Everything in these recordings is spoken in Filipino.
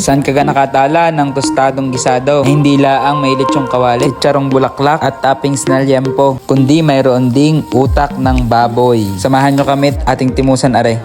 Saan ka ga nakatala ng tostadong gisado? Hindi laang may lechong kawali, charong bulaklak at toppings na liempo, kundi mayroon ding utak ng baboy. Samahan nyo kami at ating timusan are.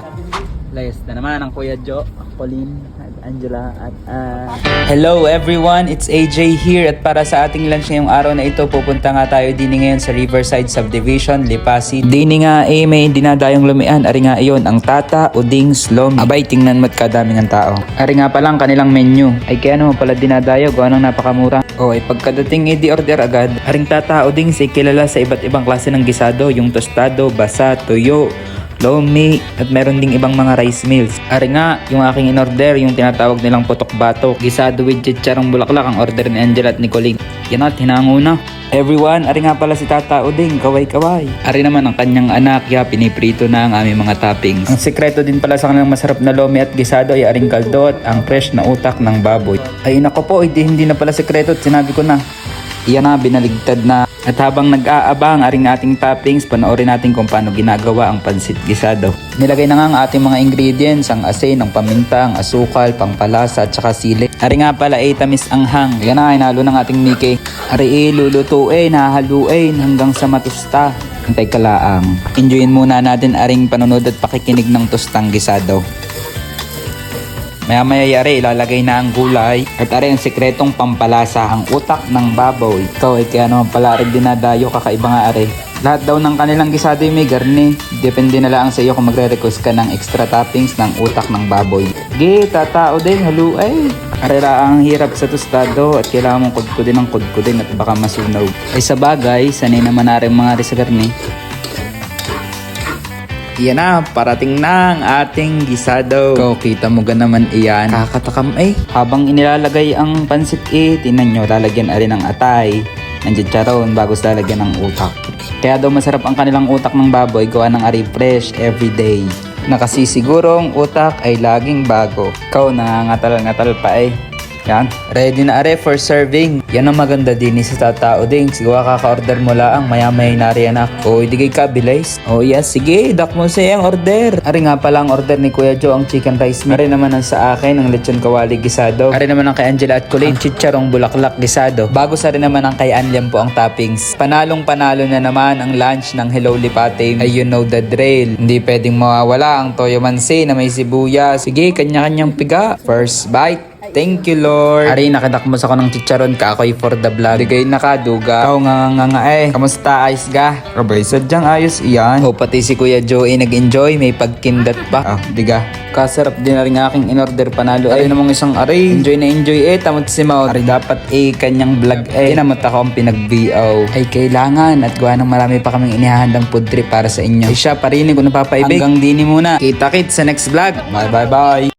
Layas na naman ang Kuya Jo, at Angela at ah, Hello everyone, it's AJ here at para sa ating lunch ngayong araw na ito pupunta nga tayo din ngayon sa Riverside Subdivision, Lipasit. Dini nga eh may dinadayong lumian, ari nga iyon ang tata, uding, slom. Abay tingnan mo't kadami ng tao. Ari nga palang kanilang menu. Ay kaya naman pala dinadayo, gawa ng napakamura. O ay pagkadating i order agad, aring tata, uding si kilala sa iba't ibang klase ng gisado, yung tostado, basa, tuyo, lomi, at meron ding ibang mga rice meals. Ari nga, yung aking in-order, yung tinatawag nilang putok batok, gisado with chicharong bulaklak ang order ni Angela at ni Colleen. Yan at, hinango na. Everyone, ari nga pala si Tata Uding, kaway-kaway. Ari naman ang kanyang anak, ya piniprito na ang aming mga toppings. Ang sekreto din pala sa kanilang masarap na lomi at gisado ay aring kaldo at ang fresh na utak ng baboy. Ay nako po, hindi, hindi na pala sekreto at sinabi ko na. Iyan na, binaligtad na. At habang nag-aabang aring ating toppings, panoorin natin kung paano ginagawa ang pansit gisado. Nilagay na nga ang ating mga ingredients, ang asin, ang paminta, ang asukal, pangpalasa, at saka sili. Ari nga pala ay tamis ang hang. Yan na, inalo ng ating Mickey. Ari eh, lulutuin, hahaluin hanggang sa matusta. Antay kalaang. Enjoyin muna natin aring panonood at pakikinig ng tostang gisado. Maya maya yari, ilalagay na ang gulay at ari ang sekretong pampalasa, ang utak ng baboy. Ikaw ay kaya naman pala rin dinadayo, kakaiba nga ari. Lahat daw ng kanilang gisado ay may garni. Depende na lang sa iyo kung magre-request ka ng extra toppings ng utak ng baboy. Ge, tatao din, halu ay. Arera ang hirap sa tostado at kailangan mong kudkudin ng kudkudin at baka masunog. Ay sa bagay, sanay naman na rin mga rin garni. Iyan na, parating na ang ating gisado. Ikaw, kita mo naman iyan. Kakatakam eh. Habang inilalagay ang pansit eh, tinan nyo, lalagyan na rin ng atay. Nandiyan charon bago lalagyan ng utak. Kaya daw masarap ang kanilang utak ng baboy gawa ng ari fresh everyday. Nakasisigurong utak ay laging bago. Ikaw, nangangatal-ngatal pa eh. Yan. Ready na are for serving. Yan ang maganda din sa tatao ding. Siguro kaka-order mo lang. Maya-maya nari anak. O, idigay ka, bilays. O, yes. Sige, dak mo siya ang order. Ari nga pala ang order ni Kuya Joe ang chicken rice meal. Ari naman ang sa akin ang lechon kawali gisado. Ari naman ang kay Angela at Colleen. Ang chicharong bulaklak gisado. Bago sa rin naman ang kay Anliam po ang toppings. Panalong panalo na naman ang lunch ng Hello Lipatim. Ay you know the drill. Hindi pwedeng mawawala ang toyo mansi na may sibuyas. Sige, kanya-kanyang piga. First bite. Thank you, Lord. Ari, nakadakmos ako ng chicharon ka ako'y for the vlog. Di kayo nakaduga. Ikaw nga nga nga eh. Kamusta, ayos ga? Rabay, sadyang ayos iyan. O, pati si Kuya Joey nag-enjoy. May pagkindat pa. Ah, diga. Kasarap din na rin aking in-order panalo. Ay, namang isang ari. Enjoy na enjoy eh. Tamot si Maut. Ari, dapat eh, kanyang vlog eh. Tinamot ako ang pinag-VO. Ay, kailangan. At gawa ng marami pa kaming inihahandang food trip para sa inyo. Ay, siya, parinig ko napapaibig. Hanggang dini muna. Kita-kit sa next vlog. Bye, bye, bye.